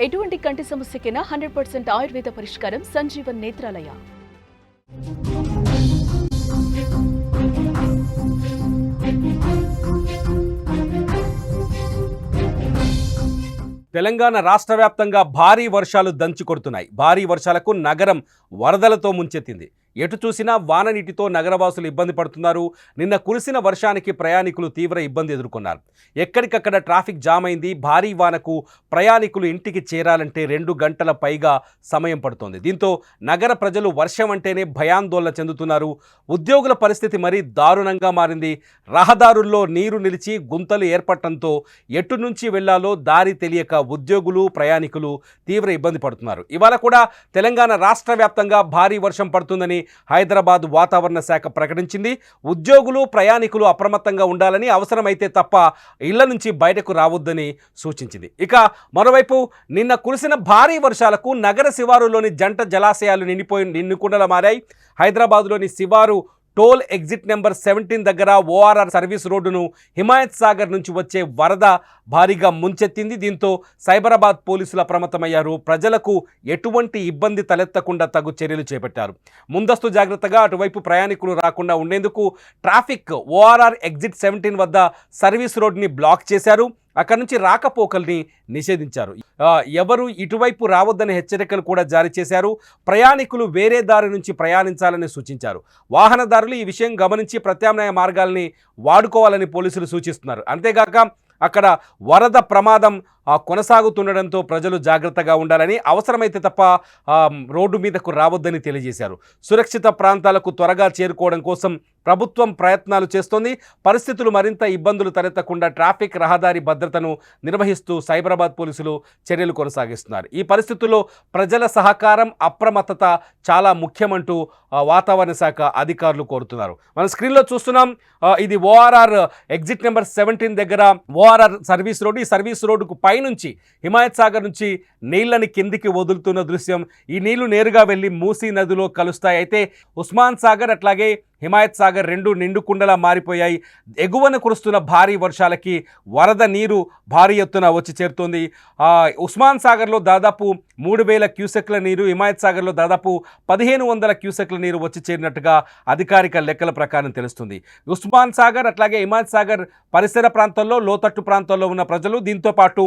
ఎటువంటి కంటి సమస్యకైనా hundred percent Ayurveda పరిష్కారం సంజీవన్ నేత్రాలయ. తెలంగాణ రాష్ట్ర వ్యాప్తంగా భారీ వర్షాలు దంచి కొడుతున్నాయి. భారీ వర్షాలకు నగరం వరదలతో ముంచెత్తింది. ఎటు చూసినా వాన నీటితో నగరవాసులు ఇబ్బంది పడుతున్నారు. నిన్న కురిసిన వర్షానికి ప్రయాణికులు తీవ్ర ఇబ్బంది ఎదుర్కొన్నారు. ఎక్కడికక్కడ ట్రాఫిక్ జామ్ అయింది. భారీ వానకు ప్రయాణికులు ఇంటికి చేరాలంటే రెండు గంటల పైగా సమయం పడుతోంది. దీంతో నగర ప్రజలు వర్షం అంటేనే భయాందోళన చెందుతున్నారు. ఉద్యోగుల పరిస్థితి మరీ దారుణంగా మారింది. రహదారుల్లో నీరు నిలిచి గుంతలు ఏర్పడటంతో ఎటు నుంచి వెళ్ళాలో దారి తెలియక ఉద్యోగులు ప్రయాణికులు తీవ్ర ఇబ్బంది పడుతున్నారు. ఇవాళ కూడా తెలంగాణ రాష్ట్ర వ్యాప్తంగా భారీ వర్షం పడుతుందని హైదరాబాద్ వాతావరణ శాఖ ప్రకటించింది. ఉద్యోగులు ప్రయాణికులు అప్రమత్తంగా ఉండాలని అవసరమైతే తప్ప ఇళ్ళ నుంచి బయటకు రావద్దని సూచించింది. ఇక మరోవైపు నిన్న కురిసిన భారీ వర్షాలకు నగర శివారులోని జంట జలాశయాలు నిండిపోయి నిండుకుండల మారాయి. హైదరాబాద్లోని శివారు టోల్ ఎగ్జిట్ నెంబర్ సెవెంటీన్ దగ్గర ఓఆర్ఆర్ సర్వీస్ రోడ్డును హిమాయత్ సాగర్ నుంచి వచ్చే వరద భారీగా ముంచెత్తింది. దీంతో సైబరాబాద్ పోలీసులు అప్రమత్తమయ్యారు. ప్రజలకు ఎటువంటి ఇబ్బంది తలెత్తకుండా తగు చర్యలు చేపట్టారు. ముందస్తు జాగ్రత్తగా అటువైపు ప్రయాణికులు రాకుండా ఉండేందుకు ట్రాఫిక్ ఓఆర్ఆర్ ఎగ్జిట్ సెవెంటీన్ వద్ద సర్వీస్ రోడ్ని బ్లాక్ చేశారు. అక్కడి నుంచి రాకపోకల్ని నిషేధించారు. ఎవరు ఇటువైపు రావద్దనే హెచ్చరికలు కూడా జారీ చేశారు. ప్రయాణికులు వేరే దారి నుంచి ప్రయాణించాలని సూచించారు. వాహనదారులు ఈ విషయం గమనించి ప్రత్యామ్నాయ మార్గాల్ని వాడుకోవాలని పోలీసులు సూచిస్తున్నారు. అంతేగాక అక్కడ వరద ప్రమాదం కొనసాగుతుండడంతో ప్రజలు జాగ్రత్తగా ఉండాలని అవసరమైతే తప్ప రోడ్డు మీదకు రావద్దని తెలియజేశారు. సురక్షిత ప్రాంతాలకు త్వరగా చేరుకోవడం కోసం ప్రభుత్వం ప్రయత్నాలు చేస్తోంది. పరిస్థితులు మరింత ఇబ్బందులు తలెత్తకుండా ట్రాఫిక్ రహదారి భద్రతను నిర్వహిస్తూ సైబరాబాద్ పోలీసులు చర్యలు కొనసాగిస్తున్నారు. ఈ పరిస్థితుల్లో ప్రజల సహకారం అప్రమత్తత చాలా ముఖ్యమంటూ వాతావరణ శాఖ అధికారులు కోరుతున్నారు. మనం స్క్రీన్లో చూస్తున్నాం ఇది ఓఆర్ఆర్ ఎగ్జిట్ నెంబర్ సెవెంటీన్ దగ్గర ఓఆర్ఆర్ సర్వీస్ రోడ్డు. ఈ సర్వీస్ రోడ్డుకు పైనుంచి హిమాయత్ సాగర్ నుంచి నీళ్ళని కిందికి వదులుతున్న దృశ్యం. ఈ నీళ్ళు నేరుగా వెళ్ళి మూసీ నదిలో కలుస్తాయి. అయితే ఉస్మాన్ సాగర్ అట్లాగే హిమాయత్ సాగర్ రెండు నిండు కుండలా మారిపోయాయి. ఎగువన కురుస్తున్న భారీ వర్షాలకి వరద నీరు భారీ ఎత్తున వచ్చి చేరుతోంది. ఉస్మాన్ సాగర్లో దాదాపు మూడు వేల క్యూసెక్ల నీరు హిమాయత్ సాగర్లో దాదాపు పదిహేను వందల క్యూసెక్ల నీరు వచ్చి చేరినట్టుగా అధికారిక లెక్కల ప్రకారం తెలుస్తుంది. ఉస్మాన్ సాగర్ అట్లాగే హిమాయత్ సాగర్ పరిసర ప్రాంతాల్లో లోతట్టు ప్రాంతాల్లో ఉన్న ప్రజలు దీంతో పాటు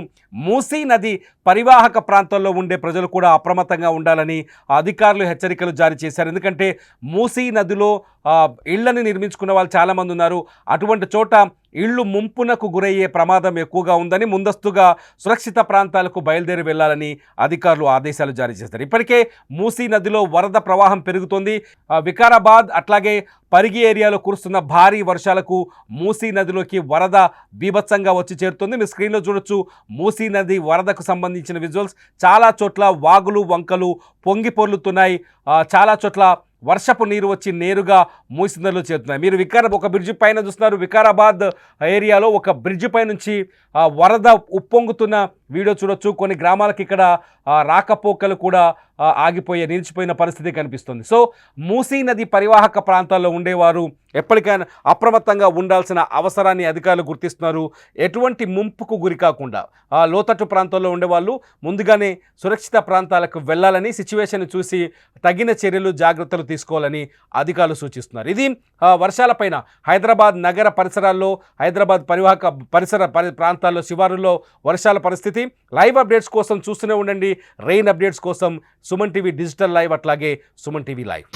మూసీ నది పరివాహక ప్రాంతాల్లో ఉండే ప్రజలు కూడా అప్రమత్తంగా ఉండాలని అధికారులు హెచ్చరికలు జారీ చేశారు. ఎందుకంటే మూసీ నదిలో ఇళ్ళను నిర్మించుకున్న వాళ్ళు చాలామంది ఉన్నారు. అటువంటి చోట ఇళ్ళు ముంపునకు గురయ్యే ప్రమాదం ఎక్కువగా ఉందని ముందస్తుగా సురక్షిత ప్రాంతాలకు బయలుదేరి వెళ్ళాలని అధికారులు ఆదేశాలు జారీ చేశారు. ఇప్పటికే మూసీ నదిలో వరద ప్రవాహం పెరుగుతోంది. వికారాబాద్ అట్లాగే పరిగి ఏరియాలో కురుస్తున్న భారీ వర్షాలకు మూసీ నదిలోకి వరద బీభత్సంగా వచ్చి చేరుతుంది. మీ స్క్రీన్లో చూడొచ్చు మూసీ నది వరదకు సంబంధించిన విజువల్స్. చాలా చోట్ల వాగులు వంకలు పొంగి పొర్లుతున్నాయి చాలా చోట్ల వర్షపు నీరు వచ్చి నేరుగా మూసీ చేరుతున్నాయి మీరు వికారాబాద్ ఒక బ్రిడ్జి పైన చూస్తున్నారు. వికారాబాద్ ఏరియాలో ఒక బ్రిడ్జి పై నుంచి ఆ, వరద ఉప్పొంగుతున్న వీడియో చూడొచ్చు. కొన్ని గ్రామాలకు ఇక్కడ రాకపోకలు కూడా ఆగిపోయే నిలిచిపోయిన పరిస్థితి కనిపిస్తుంది. సో మూసీ నది పరివాహక ప్రాంతాల్లో ఉండేవారు ఎప్పటికైనా అప్రమత్తంగా ఉండాల్సిన అవసరాన్ని అధికారులు గుర్తిస్తున్నారు. ఎటువంటి ముంపుకు గురి కాకుండా ఆ లోతట్టు ప్రాంతాల్లో ఉండేవాళ్ళు ముందుగానే సురక్షిత ప్రాంతాలకు వెళ్ళాలని సిచ్యువేషన్ చూసి తగిన చర్యలు జాగ్రత్తలు తీసుకోవాలని అధికారులు సూచిస్తున్నారు. ఇది వర్షాలపైన హైదరాబాద్ నగర పరిసరాల్లో హైదరాబాద్ పరివాహక పరిసర పరి ప్రాంతాల్లో శివారుల్లో వర్షాల పరిస్థితి లైవ్ అప్డేట్స్ కోసం చూస్తూనే ఉండండి. రెయిన్ అప్డేట్స్ కోసం సుమన్ టీవీ డిజిటల్ లైవ్ అట్లాగే సుమన్ టీవీ లైవ్